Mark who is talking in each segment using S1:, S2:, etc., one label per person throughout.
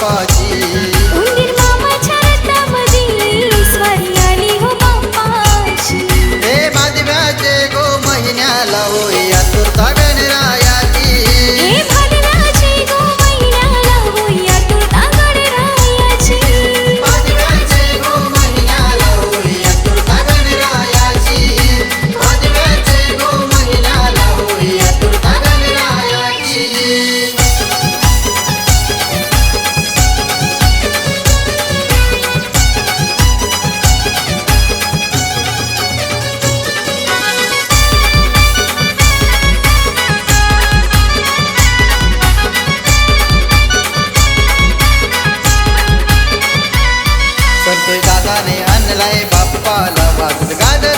S1: Papa वाजत गाणं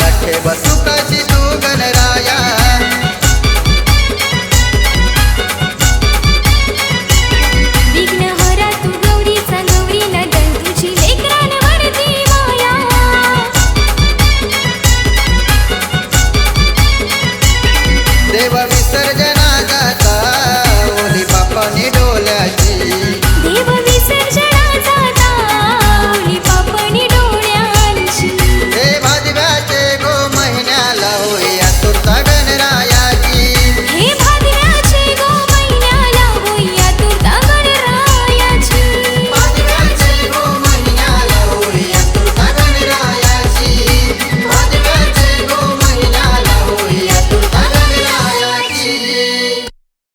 S1: लठे बसुताची